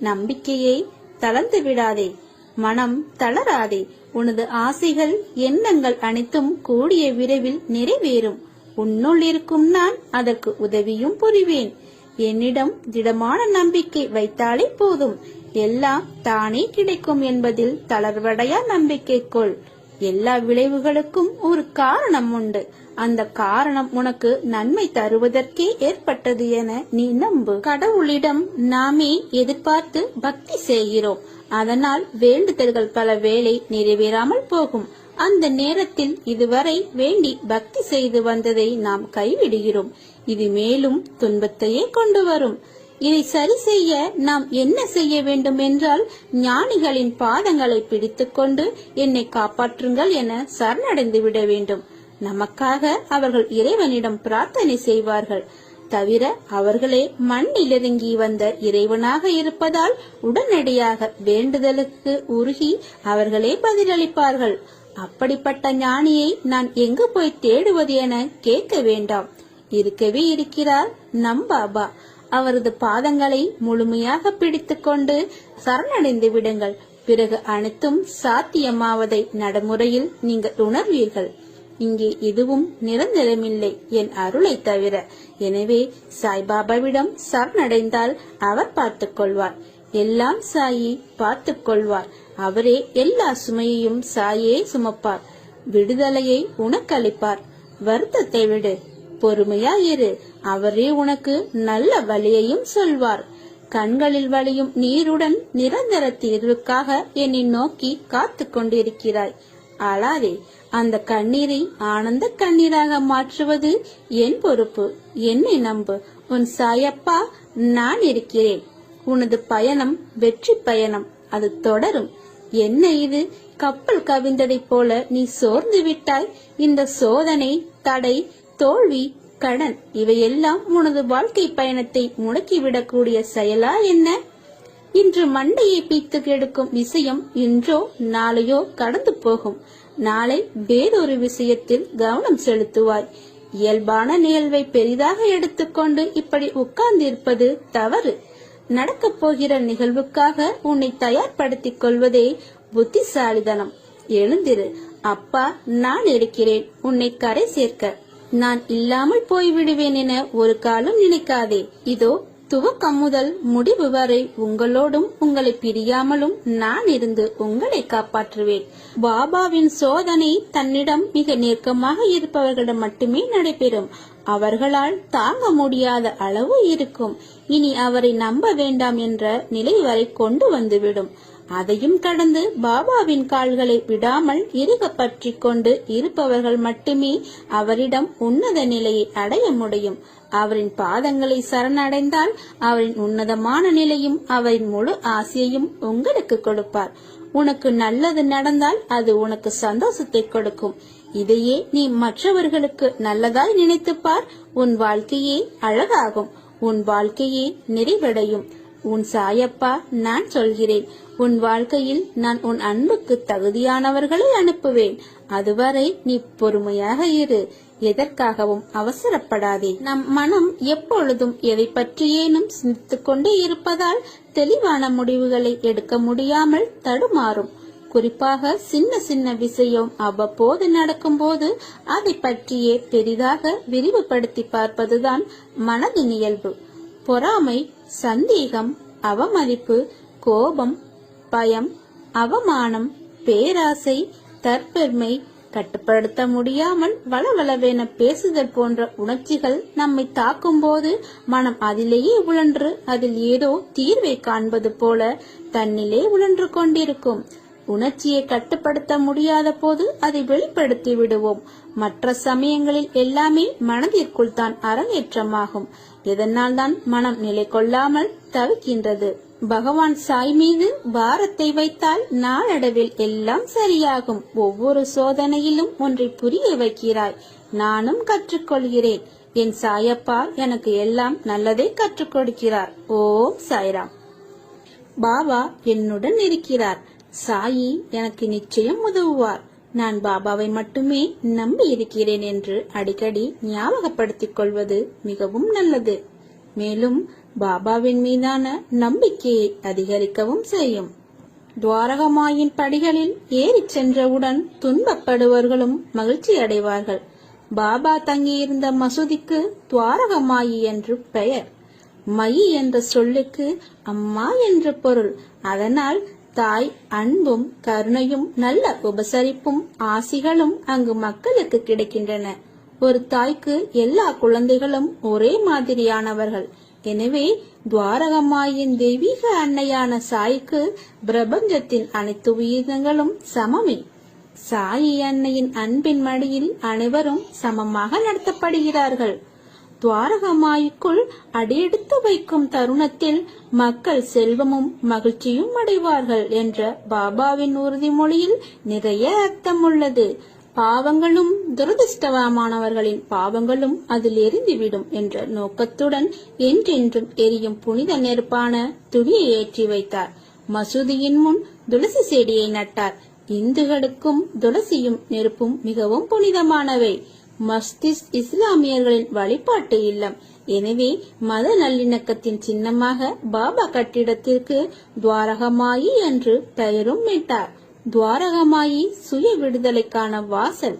நம்பிக்கையை தளர்ந்து விடாதே. மனம் தளராதே. உனது ஆசைகள் எண்ணங்கள் அனைத்தும் கூடிய விரைவில் நிறைவேறும். உன்னுள் இருக்கும் நான் அதற்கு உதவியும் புரிவேன். என்னிடம் திடமான நம்பிக்கை வைத்தாலே போதும். எல்லாம் தானே கிடைக்கும் என்பதில் தளர்வடையா நம்பிக்கை கொள். எல்லா விளைவுகளுக்கும் ஒரு காரணம் உண்டு. அந்த காரணம் உனக்கு நன்மை தருவதற்கே ஏற்பட்டது என நீ நம்பு. கடவுளிடம் நாமே எதிர்பார்த்து பக்தி செய்கிறோம். அதனால் வேண்டுதல்கள் பல வேளை நிறைவேறாமல் போகும். அந்த நேரத்தில் இதுவரை வேண்டி பக்தி செய்து வந்ததை நாம் கைவிடுகிறோம். இது மேலும் துன்பத்தையே கொண்டு வரும். இதை சரி செய்ய நாம் என்ன செய்ய வேண்டும் என்றால் ஞானிகளின் பாதங்களை பிடித்துக்கொண்டு என்னை காப்பாற்றுங்கள் என சரணடைந்து விட வேண்டும். நமக்காக அவர்கள் இறைவனிடம் பிரார்த்தனை செய்வார்கள். தவிர அவர்களே மண்ணிலிறங்கி வந்த இறைவனாக இருப்பதால் உடனடியாக வேண்டுதலுக்கு உருகி அவர்களே பதிலளிப்பார்கள். அப்படிப்பட்ட ஞானியை நான் எங்கு போய் தேடுவது என கேட்க வேண்டாம். இருக்கவே இருக்கிறார் நம் பாபா. அவரது பாதங்களை முழுமையாக பிடித்துக்கொண்டு சரணடைந்து விடுங்கள். பிறகு அனைத்தும் சாத்தியமாவதை நடைமுறையில் நீங்கள் உணர்வீர்கள். இங்கே எதுவும் நிரந்தரமில்லை என் அருளை தவிர. எனவே சாய்பாபாவிடம் சரணடைந்தால் அவர் பார்த்துக் கொள்வார். எல்லாம் சாயி பார்த்துக் கொள்வார். அவரே எல்லா சுமையையும் சாயே சுமப்பார். விடுதலையை உனக்களிப்பார். வருத்தத்தை விடு. பொறுமையா இரு அவரே உனக்கு நல்ல வழியையும் சொல்வார். கண்களில் வழியும் நீருடன் நிரந்தர தீர்வுக்காக என்னை நோக்கி காத்து கொண்டிருக்கிறாய். அழாதே அந்த கண்ணீரை ஆனந்த கண்ணீராக மாற்றுவது என் பொறுப்பு என்னை நம்பு. உன் சாயப்பா நான் இருக்கிறேன். உனது பயணம் வெற்றி பயணம். அது தொடரும். என்ன இது? கப்பல் கவிழ்ந்ததைப் போல நீ சோர்ந்து விட்டாய். இந்த சோதனை தடை தோல்வி கடன் இவையெல்லாம் உனது வாழ்க்கை பயணத்தை முடக்கிவிடக்கூடிய செயலா என்ன? இன்று மண்டையை பீத்து கெடுக்கும் விஷயம் இன்றோ நாளையோ கடந்து போகும். நாளை வேறொரு விஷயத்தில் கவனம் செலுத்துவாய். இயல்பான நிகழ்வை பெரிதாக எடுத்துக்கொண்டு இப்படி உட்கார்ந்திருப்பது தவறு. நடக்கப் போகிற நிகழ்வுக்காக உன்னை தயார்படுத்திக் கொள்வதே புத்திசாலிதனம். எழுந்திரு. அப்பா நான் இருக்கிறேன். உன்னை கரை சேர்க்க. நான் இல்லாமல் போய்விடுவேன் என ஒரு காலம் நினைக்காதே. இதோ துவக்கம் முதல் முடிவு வரை உங்களோடும் உங்களை பிரியாமலும் நான் இருந்து உங்களை காப்பாற்றுவேன். பாபாவின் சோதனை தன்னிடம் மிக நெருக்கமாக இருப்பவர்களிடம் மட்டுமே நடைபெறும். அவர்களால் தாங்க முடியாத அளவு இருக்கும். இனி அவரை நம்ப வேண்டாம் என்ற நிலை வரை கொண்டு வந்துவிடும். அதையும் கடந்து பாபாவின் கால்களை விடாமல் இறுக பற்றி கொண்டு இருப்பவர்கள் மட்டுமே அவரிடம் உன்னத நிலையை அடைய முடியும். அவரின் பாதங்களை சரணடைந்தால் அவரின் உன்னதமான நிலையும் அவரின் முழு ஆசையையும் உங்களுக்கு கொடுப்பார். உனக்கு நல்லது நடந்தால் அது உனக்கு சந்தோஷத்தை கொடுக்கும். இதையே நீ மற்றவர்களுக்கு நல்லதாய் நினைத்துப்பார் உன் வாழ்க்கையே அழகாகும். உன் வாழ்க்கையே நிறைவடையும். உன் சாயப்பா நான் சொல்கிறேன். உன் வாழ்க்கையில் நான் உன் அன்புக்கு தகுதியானவர்களை அனுப்புவேன். அதுவரை நீ பொறுமையாக இரு. எதற்காகவும் அவசரப்படாதே. நம் மனம் எப்பொழுதும் எதை பற்றியேனும் சிந்தித்துக் கொண்டே இருப்பதால் தெளிவான முடிவுகளை எடுக்க முடியாமல் தடுமாறும். குறிப்பாக சின்ன சின்ன விஷயம் அவ்வப்போது நடக்கும்போது அதை பற்றியே பெரிதாக விரிவுபடுத்தி பார்ப்பதுதான் மனது இயல்பு. பொறாமை சந்தேகம் அவமதிப்பு கோபம் பயம் அவமானம் பேராசை தற்பெருமை கட்டுப்படுத்த முடியாமல் வளவளவென பேசுதல் போன்ற உணர்ச்சிகள் நம்மை தாக்கும் போது மனம் அதிலேயே உழன்று அதில் ஏதோ தீர்வை காண்பது போல தன்னிலே உழன்று கொண்டிருக்கும். உணர்ச்சியை கட்டுப்படுத்த முடியாத போது அதை வெளிப்படுத்தி விடுவோம். மற்ற சமயங்களில் எல்லாமே மனதிற்குள் தான் அரங்கேற்றமாகும். இதனால் தான் மனம் நிலை கொள்ளாமல் தவிக்கின்றது. பகவான் சாய் மீது பாரத்தை வைத்தால் நாளடைவில் எல்லாம் சரியாகும். ஒவ்வொரு சோதனையிலும் ஒன்றை புரிய வைக்கிறாய். நானும் கற்றுக்கொள்கிறேன். என் சாயப்பா எனக்கு எல்லாம் நல்லதை கற்றுக் கொடுக்கிறார். ஓம் சாய்ராம். பாபா என்னுடன் இருக்கிறார். சாயி எனக்கு நிச்சயம் உதவுவார். நான் பாபாவை மட்டுமே நம்பி இருக்கிறேன் என்று அடிக்கடி ஞாபகப்படுத்திக் கொள்வது மிகவும் நல்லது. மேலும் பாபாவின் மீதான நம்பிக்கையை அதிகரிக்கவும் செய்யும். துவாரகமாயின் படிகளில் ஏறிச் சென்றவுடன் துன்பப்படுவர்களும் மகிழ்ச்சி அடைவார்கள். பாபா தங்கியிருந்த மசூதிக்கு துவாரகமாயி என்று பெயர். மயி என்ற சொல்லுக்கு அம்மா என்று பொருள். அதனால் தாய் அன்பும் கருணையும் நல்ல உபசரிப்பும் ஆசிகளும் அங்கு மக்களுக்கு கிடைக்கின்றன. ஒரு தாய்க்கு எல்லா குழந்தைகளும் ஒரே மாதிரியானவர்கள். எனவே துவாரகமாயின் தெய்வீக அன்னையான சாய்க்கு பிரபஞ்சத்தின் அனைத்து உயிரினங்களும் சமமே. சாயி அன்னையின் அன்பின் மடியில் அனைவரும் சமமாக நடத்தப்படுகிறார்கள். துவாரகமாய்க்குள் அடியெடுத்து வைக்கும் தருணத்தில் மக்கள் செல்வமும் மகிழ்ச்சியும் அடைவார்கள் என்ற பாபாவின் உறுதிமொழியில் நிறைய அர்த்தம் உள்ளது. பாவங்களும் துரதிருஷ்டவமானவர்களின் பாவங்களும் அதில் எரிந்துவிடும் என்ற நோக்கத்துடன் என்றென்றும் எரியும் புனித நெருப்பான துணியை ஏற்றி வைத்தார். மசூதியின் முன் துளசி செடியை நட்டார். இந்துக்களுக்கும் துளசியும் நெருப்பும் மிகவும் புனிதமானவை. மஸ்திஸ் இஸ்லாமியர்களின் வழிபாட்டு இல்லம். எனவே மத நல்லிணக்கத்தின் சின்னமாக பாபா கட்டிடத்திற்கு துவாரகமாயி என்று பெயரும் மீட்டார். துவாரகமாயி சுய விடுதலைக்கான வாசல்.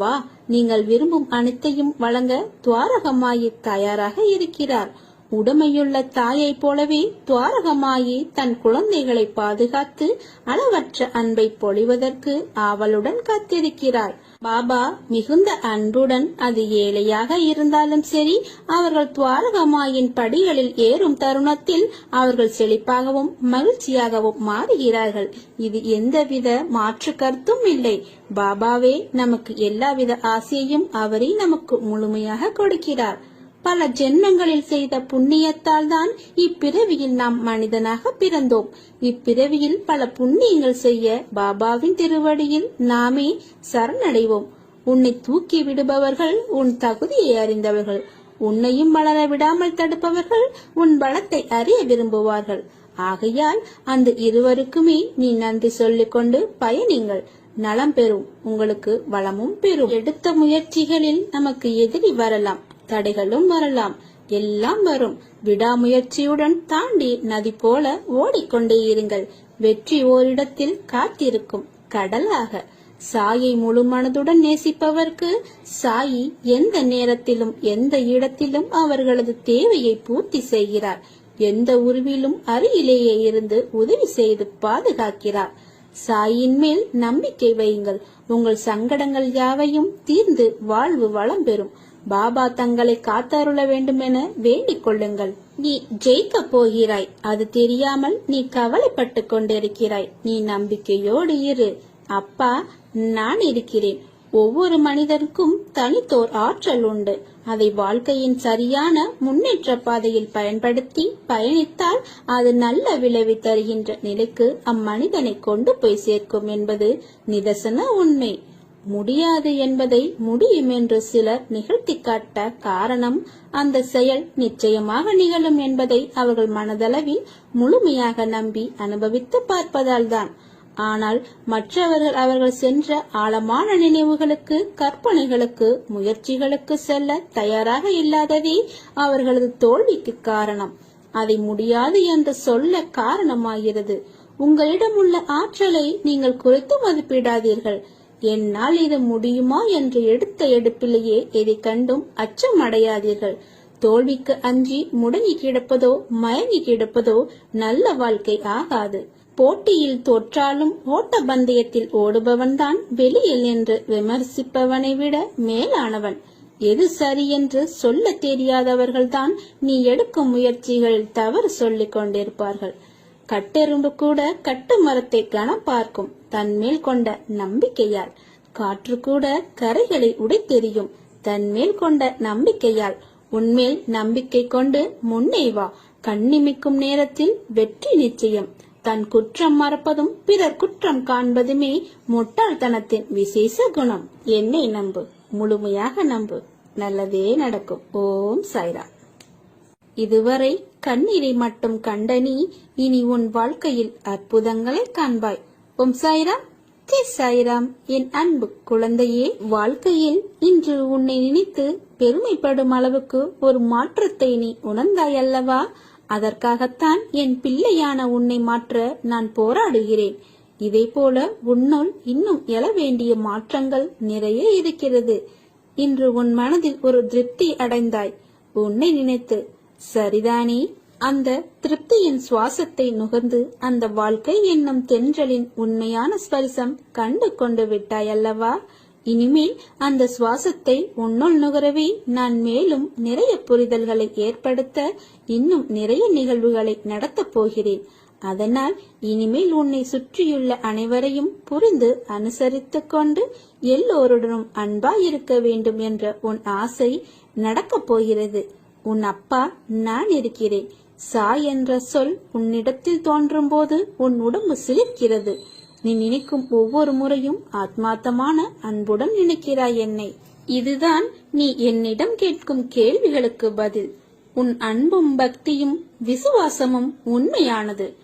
வா நீங்கள் விரும்பும் அனைத்தையும் வழங்க துவாரகமாயி தயாராக இருக்கிறார். உடமையுள்ள தாயைப் போலவே துவாரகமாயி தன் குழந்தைகளை பாதுகாத்து அளவற்ற அன்பை பொழிவதற்கு ஆவலுடன் காத்திருக்கிறாள் பாபா மிகுந்த அன்புடன் அது ஏழையாக இருந்தாலும் சரி அவர்கள் துவாரகமாயின் படிகளில் ஏறும் தருணத்தில் அவர்கள் செழிப்பாகவும் மகிழ்ச்சியாகவும் மாறுகிறார்கள். இது எந்தவித மாற்று கருத்தும் இல்லை. பாபாவே நமக்கு எல்லாவித ஆசையையும் அவரே நமக்கு முழுமையாக கொடுக்கிறார். பல ஜென்மங்களில் செய்த புண்ணியத்தால் தான் இப்பிறவியில் நாம் மனிதனாக பிறந்தோம். இப்பிறவியில் பல புண்ணியங்கள் செய்ய பாபாவின் திருவடியில் நாமே சரணடைவோம். உன்னை தூக்கி விடுபவர்கள் உன் தகுதியை அறிந்தவர்கள். உன்னையும் வளர விடாமல் தடுப்பவர்கள் உன் பலத்தை அறிய விரும்புவார்கள். ஆகையால் அந்த இருவருக்குமே நீ நன்றி சொல்லிக் கொண்டு பயணிங்கள். நலம் பெறும். உங்களுக்கு வளமும் பெறும். எடுத்த முயற்சிகளில் நமக்கு எதிரி வரலாம். தடைகளும் வரலாம். எல்லாம் வரும். விடாமுயற்சியுடன் தாண்டி நதி போல ஓடிக்கொண்டே இருங்கள். வெற்றி ஓரிடத்தில் காத்திருக்கும் கடலாக. சாயை முழு மனதுடன் நேசிப்பவர்க்கு சாயி எந்த நேரத்திலும் எந்த இடத்திலும் அவர்களது தேவையை பூர்த்தி செய்கிறார். எந்த உருவிலும் அருகிலேயே இருந்து உதவி செய்து பாதுகாக்கிறார். சாயின் மேல் நம்பிக்கை வையுங்கள். உங்கள் சங்கடங்கள் யாவையும் தீர்ந்து வாழ்வு வளம் பெறும். பாபா தங்களை காத்தருள வேண்டும் என வேண்டிக் கொள்ளுங்கள். நீ ஜெயிக்க போகிறாய். அது தெரியாமல் நீ கவலைப்பட்டு கொண்டிருக்கிறாய். நீ நம்பிக்கையோடு இரு. அப்பா நான் இருக்கிறேன். ஒவ்வொரு மனிதருக்கும் தனித்தோர் ஆற்றல் உண்டு. அதை வாழ்க்கையின் சரியான முன்னேற்ற பாதையில் பயன்படுத்தி பயணித்தால் அது நல்ல விளைவை தருகின்ற நிலைக்கு அம்மனிதனை கொண்டு போய் சேர்க்கும் என்பது நிதர்சன உண்மை. முடியாது என்பதை முடியும் என்று சிலர் நிகழ்த்தி காட்ட காரணம் அந்த செயல் நிச்சயமாக நிகழும் என்பதை அவர்கள் மனதளவில் முழுமையாக நம்பி அனுபவித்து பார்ப்பதால் தான். ஆனால் மற்றவர்கள் அவர்கள் சென்ற ஆழமான நினைவுகளுக்கு கற்பனைகளுக்கு முயற்சிகளுக்கு செல்ல தயாராக இல்லாததே அவர்களது தோல்விக்கு காரணம். அதை முடியாது என்று சொல்ல காரணமாகிறது. உங்களிடம் உள்ள ஆற்றலை நீங்கள் குறைத்து மதிப்பிடாதீர்கள். என்னால் இது முடியுமா என்று எடுத்த எடுப்பிலேயே எதை கண்டும் அச்சம் அடையாதீர்கள் தோல்விக்கு அஞ்சி முடங்கி கிடப்பதோ மயங்கி கிடப்பதோ நல்ல வாழ்க்கை ஆகாது. போட்டியில் தோற்றாலும் ஓட்ட பந்தயத்தில் ஓடுபவன்தான் வெளியில் என்று விமர்சிப்பவனை விட மேலானவன். எது சரி என்று சொல்ல தெரியாதவர்கள்தான் நீ எடுக்கும் முயற்சிகள் தவறு சொல்லிக் கொண்டிருப்பார்கள். கட்டெரும்பு கூட கட்டு மரத்தை கனம் பார்க்கும். தன்மேல் கொண்ட நம்பிக்கையால். காற்று கூட கரைகளை உடைத்தெறியும். தன்மேல் கொண்ட நம்பிக்கையால். உன்மேல் நம்பிக்கை கொண்டு முன்னே வா. கண்ணிமிக்கும் நேரத்தில் வெற்றி நிச்சயம். தன் குற்றம் மறப்பதும் பிறர் குற்றம் காண்பதுமே முட்டாள்தனத்தின் விசேஷ குணம். என்னை நம்பு. முழுமையாக நம்பு. நல்லதே நடக்கும். ஓம் சாய்ராம். இதுவரை கண்ணீரை மட்டும் கண்ட நீ இனி உன் வாழ்க்கையில் அற்புதங்களை காண்பாய். ஓம் சாய்ராம். ஜெய் சாய்ராம். என் அன்பு குழந்தையே வாழ்க்கையில் இன்று உன்னை நினைத்து பெருமைப்படும் அளவுக்கு ஒரு மாற்றத்தை நீ உணர்ந்தாய் அல்லவா? அதற்காகத்தான் என் பிள்ளையான உன்னை மாற்ற நான் போராடுகிறேன். இதே போல உன்னுள் இன்னும் எழ வேண்டிய மாற்றங்கள் நிறைய இருக்கிறது. இன்று உன் மனதில் ஒரு திருப்தி அடைந்தாய். உன்னை நினைத்து சரிதானே? அந்த திருப்தியின் சுவாசத்தை நுகர்ந்து அந்த வாழ்க்கை என்னும் தென்றலின் உண்மையான ஸ்பரிசம் கண்டு கொண்டு விட்டாயல்லவா இனிமேல் அந்த சுவாசத்தை உன்னுள் நுகரவே நான் மேலும் நிறைய புரிதல்களை ஏற்படுத்த இன்னும் நிறைய நிகழ்வுகளை நடத்தப் போகிறேன். அதனால் இனிமேல் உன்னை சுற்றியுள்ள அனைவரையும் புரிந்து அனுசரித்து கொண்டு எல்லோருடனும் அன்பாயிருக்க வேண்டும் என்ற உன் ஆசை நடக்கப் போகிறது. உன் அப்பா நான் இருக்கிறேன். சா என்ற சொல் உன்னிடத்தில் தோன்றும் போது உன் உடம்பு சிலிர்க்கிறது. நீ நினைக்கும் ஒவ்வொரு முறையும் ஆத்மார்த்தமான அன்புடன் நினைக்கிறாய் என்னை. இதுதான் நீ என்னிடம் கேட்கும் கேள்விகளுக்கு பதில். உன் அன்பும் பக்தியும் விசுவாசமும் உண்மையானது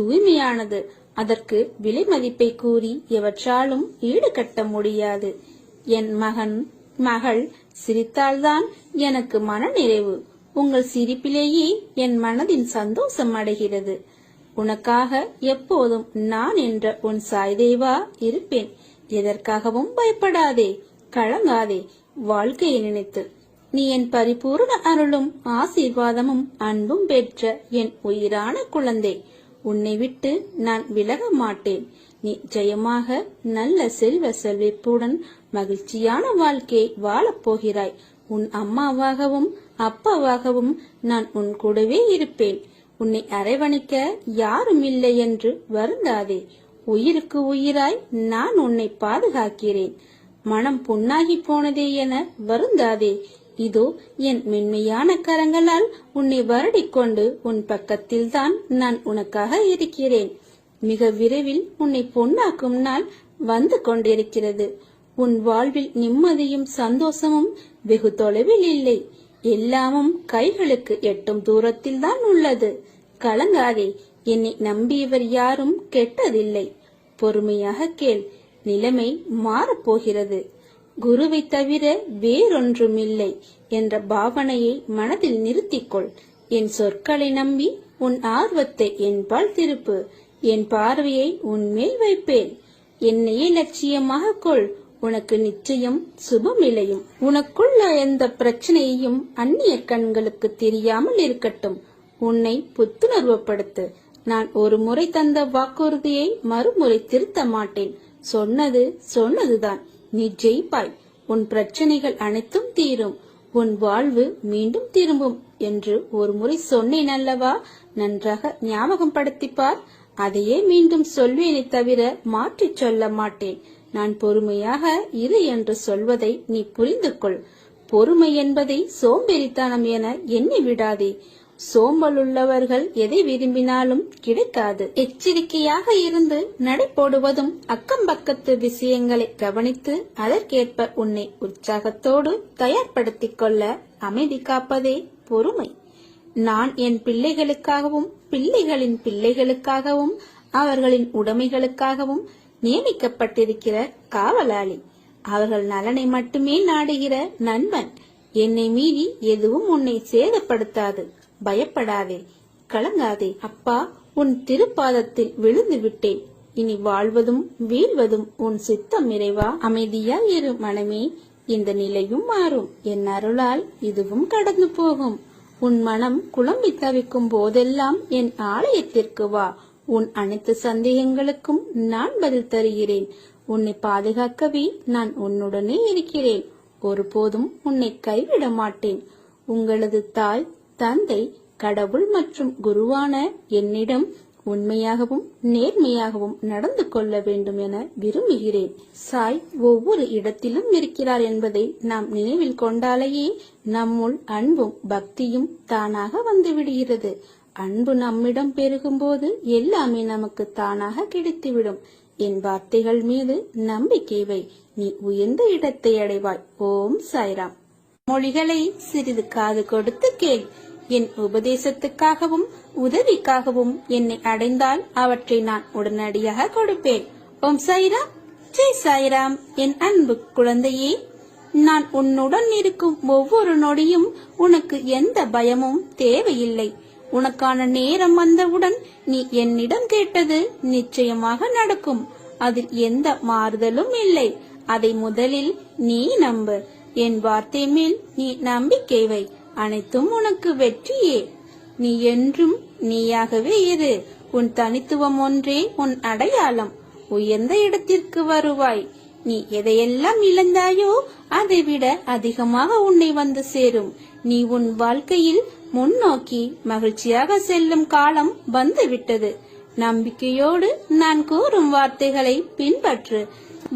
தூய்மையானது. அதற்கு விலை மதிப்பை கூறி எவற்றாலும் ஈடுகட்ட முடியாது. என் மகன் மகள் சிரித்தால்தான் எனக்கு மன நிறைவு உங்கள் சிரிப்பிலேயே என் மனதின் சந்தோஷம் அடைகிறது. உனக்காக எப்போதும் நான் என்ற உன் சாய்தேவா இருப்பேன். எதற்காகவும் பயப்படாதே கலங்காதே வாழ்க்கையை நினைத்து. நீ என் பரிபூர்ண அருளும் ஆசீர்வாதமும் அன்பும் பெற்ற என் உயிரான குழந்தை. உன்னை விட்டு நான் விலக மாட்டேன். நிச்சயமாக ஜெயமாக நல்ல செல்வ செல்விப்புடன் மகிழ்ச்சியான வாழ்க்கையை வாழப் போகிறாய். உன் அம்மாவாகவும் அப்பாவாகவும் நான் உன் கூடவே இருப்பேன். உன்னை அரவணைக்க யாரும் இல்லை என்று வருந்தாதே. உயிருக்கு உயிராய் நான் உன்னை பாதுகாக்கிறேன். மனம் புண்ணாகி போனதே என வருந்தாதே. இதோ என் மென்மையான கரங்களால் உன்னை வருடிக்கொண்டு உன் பக்கத்தில்தான் நான் உனக்காக இருக்கிறேன். மிக விரைவில் உன்னை பொன்னாக்கும் நாள் வந்து கொண்டிருக்கிறது. உன் வாழ்வில் நிம்மதியும் சந்தோஷமும் வெகு தொலைவில் இல்லை. எல்லாமும் கைகளுக்கு எட்டும் தூரத்தில் தான் உள்ளது. கலங்காதே என்னை நம்பியவர் யாரும் கெட்டதில்லை. பொறுமையாக கேள் நிலைமை மாறப்போகிறது. குருவை தவிர வேறொன்றுமில்லை என்ற பாவனையை மனதில் நிறுத்திக்கொள். என் சொற்களை நம்பி உன் ஆர்வத்தை என்பால் திருப்பு. என் பார்வையை உன்மேல் வைப்பேன். என்னையே லட்சியமாக கொள். உனக்கு நிச்சயம் சுபம் இலையும் உனக்குள்ள எந்த பிரச்சனையையும் அந்நிய கண்களுக்கு தெரியாமல் இருக்கட்டும். உன்னை புத்துணர்வுப்படுத்து நான் ஒரு முறை தந்த வாக்குறுதியை மறுமுறை திருத்த மாட்டேன். சொன்னது சொன்னதுதான். நீ ஜெயிப்பாய். உன் பிரச்சனைகள் அனைத்தும் தீரும். உன் வாழ்வு மீண்டும் திரும்பும் என்று ஒரு முறை சொன்னேன் அல்லவா? நன்றாக ஞாபகம் படுத்திப்பார் அதையே மீண்டும் சொல்வேனே தவிர மாற்றிச் சொல்ல மாட்டேன். நான் பொறுமையாக இரு என்று சொல்வதை நீ புரிந்து கொள் பொறுமை என்பதை சோம்பேறித்தனம் என எண்ணி விடாதே. சோம்பலுள்ளவர்கள் எதை விரும்பினாலும் கிடைக்காது. எச்சரிக்கையாக இருந்து நடை போடுவதும் அக்கம் பக்கத்து விஷயங்களை கவனித்து அதற்கேற்ப உன்னை உற்சாகத்தோடு தயார்படுத்திக் கொள்ள அமைதி காப்பதே பொறுமை. நான் என் பிள்ளைகளுக்காகவும் பிள்ளைகளின் பிள்ளைகளுக்காகவும் அவர்களின் உடைமைகளுக்காகவும் நியமிக்கப்பட்டிருக்கிற காவலாளி. அவர்கள் நலனை மட்டுமே நாடுகிற நண்பன். என்னை மீறி எதுவும் உன்னை சேதப்படுத்தாது. பயப்படாதே. கலங்காதே. அப்பா உன் திருப்பாதத்தில் விழுந்து விட்டேன் இனி வாழ்வதும் வீழ்வதும் உன் சித்தம் இறைவா. அமைதியா இரு மனமே. இந்த நிலையும் மாறும். என் அருளால் இதுவும் கடந்து போகும். உன் மனம் குழம்பி தவிக்கும் போதெல்லாம் என் ஆலயத்திற்கு வா. உன் அனைத்து சந்தேகங்களுக்கும் நான் பதில் தருகிறேன். உன்னை பாதுகாக்கவே நான் உன்னுடனே இருக்கிறேன். ஒருபோதும் உன்னை கைவிட மாட்டேன். உங்களது தாய் தந்தை கடவுள் மற்றும் குருவான என்னிடம் உண்மையாகவும் நேர்மையாகவும் நடந்து கொள்ள வேண்டும் என விரும்புகிறேன். சாய் ஒவ்வொரு இடத்திலும் இருக்கிறார் என்பதை நாம் நினைவில் கொண்டாலேயே நம்முள் அன்பும் பக்தியும் தானாக வந்து விடுகிறது. அன்பு நம்மிடம் பெருகும்போது எல்லாமே நமக்கு தானாக கிடைத்துவிடும். என் வார்த்தைகள் மீது நம்பிக்கை வை. நீ உயர்ந்த இடத்தை அடைவாய். ஓம் சாய்ராம். மொழிகளை சிறிது காது கொடுத்து கேள். என் உபதேசத்துக்காகவும் உதவிக்காகவும் என்னை அடைந்தால் அவற்றை நான் உடனடியாக கொடுப்பேன். ஓம் சாய்ராம். ஜெய் சாய்ராம். என் அன்பு குழந்தையே நான் உன்னுடன் இருக்கும் ஒவ்வொரு நொடியும் உனக்கு எந்த பயமும் தேவையில்லை. உனக்கான நேரம் வந்தவுடன் நீ என்னிடம் கேட்டது நிச்சயமாக நடக்கும். அதில் எந்த மாறுதலும் இல்லை. அதை முதலில் நீ நம்பு. என் வார்த்தை மேல் நீ நம்பிக்கை வை. அனைத்தும் உனக்கு வெற்றியே. நீ என்றும் நீயாகவே இரு. உன் தனித்துவம் ஒன்றே உன் அடையாளம். உயர்ந்த இடத்திற்கு வருவாய். நீ எதையெல்லாம் இழந்தாயோ அதை விட அதிகமாக உன்னை வந்து சேரும். நீ உன் வாழ்க்கையில் முன்னோக்கி மகிழ்ச்சியாக செல்லும் காலம் வந்துவிட்டது. நம்பிக்கையோடு நான் கூறும் வார்த்தைகளை பின்பற்று.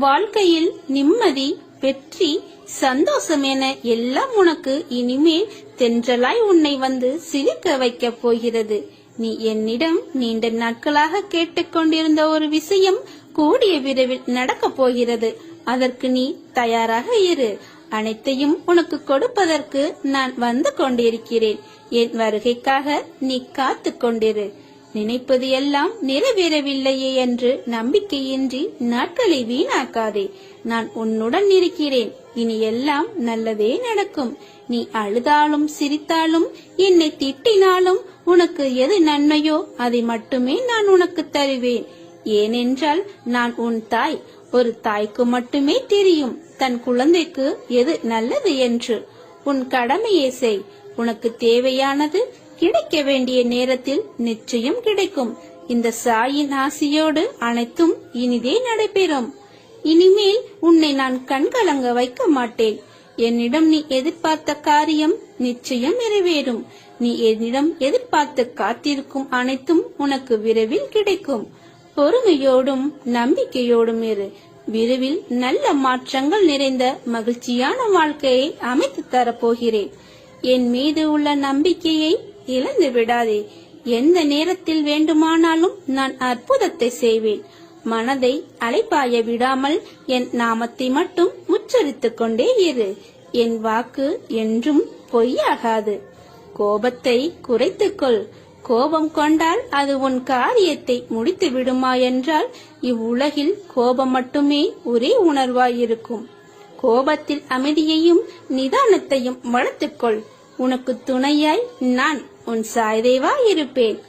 வாழ்க்கையில் நிம்மதி வெற்றி சந்தோஷம் என எல்லாம் உனக்கு இனிமேல் தென்றலாய் உன்னை வந்து சிரிக்க வைக்கப் போகிறது. நீ என்னிடம் நீண்ட நாட்களாக கேட்டுக்கொண்டிருந்த ஒரு விஷயம் கூடிய விரைவில் நடக்கப் போகிறது. அதற்கு நீ தயாராக இரு. அனைத்தையும் உனக்கு கொடுப்பதற்கு நான் வந்து கொண்டிருக்கிறேன். என் வருகைக்காக நீ காத்து கொண்டிரு. நினைப்பது எல்லாம் நிறைவேறவில்லையே என்று நம்பிக்கையின்றி நாட்களை வீணாக்காதே. நான் உன்னுடன் இருக்கிறேன். இனி எல்லாம் நல்லதே நடக்கும். நீ அழுதாலும் சிரித்தாலும் என்னை திட்டினாலும் உனக்கு எது நன்மையோ அதை மட்டுமே நான் உனக்கு தருவேன். ஏனென்றால் நான் உன் தாய். ஒரு தாய்க்கு மட்டுமே தெரியும் தன் குழந்தைக்கு எது நல்லது என்று. உன் கடமையை செய். உனக்கு தேவையானது கிடைக்க வேண்டிய நேரத்தில் நிச்சயம் கிடைக்கும். இந்த சாயின் ஆசியோடு அனைத்தும் இனிதே நடைபெறும். இனிமேல் உன்னை நான் கண்கலங்க வைக்க மாட்டேன். என்னிடம் நீ எதிர்பார்த்த காரியம் நிச்சயம் நிறைவேறும். நீ என்னிடம் எதிர்பார்த்து காத்திருக்கும் அனைத்தும் உனக்கு விரைவில் கிடைக்கும். பொறுமையோடும் நம்பிக்கையோடும் இரு. விரைவில் நல்ல மாற்றங்கள் நிறைந்த மகிழ்ச்சியான வாழ்க்கையை அமைத்து தரப்போகிறேன். என் மீது உள்ள நம்பிக்கையை இழந்து விடாதே. எந்த நேரத்தில் வேண்டுமானாலும் நான் அற்புதத்தை செய்வேன். மனதை அலைப்பாய விடாமல் என் நாமத்தை மட்டும் உச்சரித்துக் கொண்டே இரு. என் வாக்கு என்றும் பொய்யாகாது. கோபத்தை குறைத்துக்கொள் கோபம் கொண்டால் அது உன் காரியத்தை முடித்து விடுமா என்றால் இவ்வுலகில் கோபம் மட்டுமே ஒரே உணர்வாயிருக்கும். கோபத்தில் அமைதியையும் நிதானத்தையும் வளர்த்துக்கொள் உனக்கு துணையாய் நான் உன் சாய்தேவா இருப்பேன்.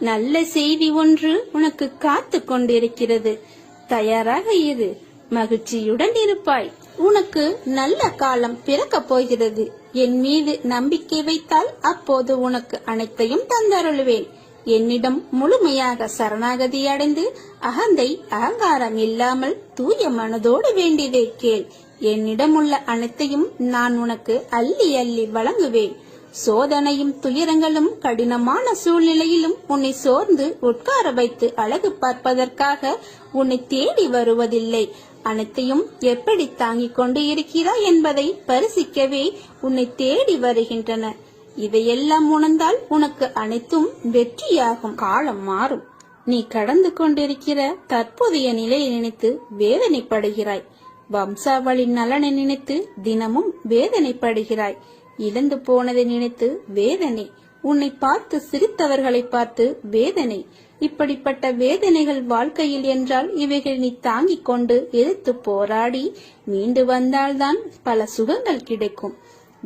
நல்ல செய்தி ஒன்று உனக்கு காத்து கொண்டிருக்கிறது. தயாராக இரு. மகிழ்ச்சியுடன் இருப்பாய். உனக்கு நல்ல காலம் பிறக்கப் போகிறது. என் மீது நம்பிக்கை வைத்தால் அப்போது உனக்கு அனைத்தையும் தந்தருளுவேன். என்னிடம் முழுமையாக சரணாகதி அடைந்து அகந்தை அகங்காரம் இல்லாமல் தூய மனதோடு வேண்டியதை கேள். என்னிடம் உள்ள அனைத்தையும் நான் உனக்கு அள்ளி அள்ளி வழங்குவேன். சோதனையும் துயரங்களும் கடினமான சூழ்நிலையிலும் உன்னை சோர்ந்து உட்கார வைத்து அழகு பார்ப்பதற்காக உன்னை தேடி வருவதில்லை. அனைத்தையும் எப்படி தாங்கிக் கொண்டு இருக்கிறாய் என்பதை பரிசிக்கவே உன்னை தேடி வருகின்றன. இதையெல்லாம் உணர்ந்தால் உனக்கு அனைத்தும் வெற்றியாகும். காலம் மாறும். நீ கடந்து கொண்டிருக்கிற தற்போதைய நிலையை நினைத்து வேதனைப்படுகிறாய். வம்சாவளி நலனை நினைத்து தினமும் வேதனைப்படுகிறாய். இழந்து போனதை நினைத்து வேதனை உன்னை பார்த்து சிரித்தவர்களை பார்த்து வேதனை. இப்படிப்பட்ட வேதனைகள் வாழ்க்கையில் என்றால் இவைகள் நீ தாங்கிக் கொண்டு எதிர்த்து போராடி மீண்டு வந்தால்தான் பல சுகங்கள் கிடைக்கும்.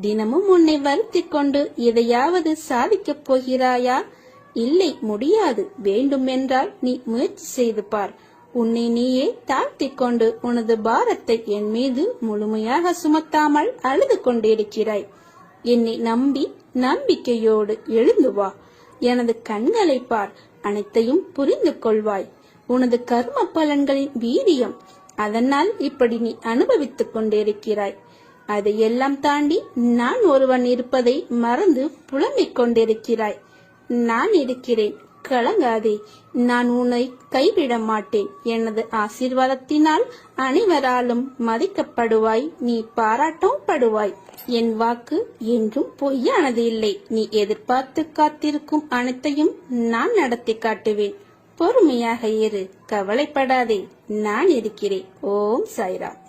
தினமும் உன்னை வருத்திக் கொண்டு எதையாவது சாதிக்கப் போகிறாயா? இல்லை முடியாது. வேண்டுமென்றால் நீ முயற்சி செய்து பார். உன்னை நீயே தாழ்த்திக் கொண்டு உனது பாரத்தை என் மீது முழுமையாக சுமத்தாமல் அழுது கொண்டிருக்கிறாய் என்னை நம்பி நம்பிக்கையோடு எழுந்து வா. எனது கண்களை பார் அனைத்தையும் புரிந்து கொள்வாய். உனது கர்ம பலன்களின் வீரியம் அதனால் இப்படி நீ அனுபவித்துக் கொண்டிருக்கிறாய். அதையெல்லாம் தாண்டி நான் ஒருவன் இருப்பதை மறந்து புலம்பிக் கொண்டிருக்கிறாய். நான் இருக்கிறேன். கலங்காதே. நான் உன்னை கைவிட மாட்டேன். எனது ஆசீர்வாதத்தினால் அனைவராலும் மதிக்கப்படுவாய். நீ பாராட்டவும் படுவாய். என் வாக்கு என்றும் பொய்யானது இல்லை. நீ எதிர்பார்த்து காத்திருக்கும் அனைத்தையும் நான் நடத்தி காட்டுவேன். பொறுமையாக இரு. கவலைப்படாதே. நான் இருக்கிறேன். ஓம் சாய்ராம்.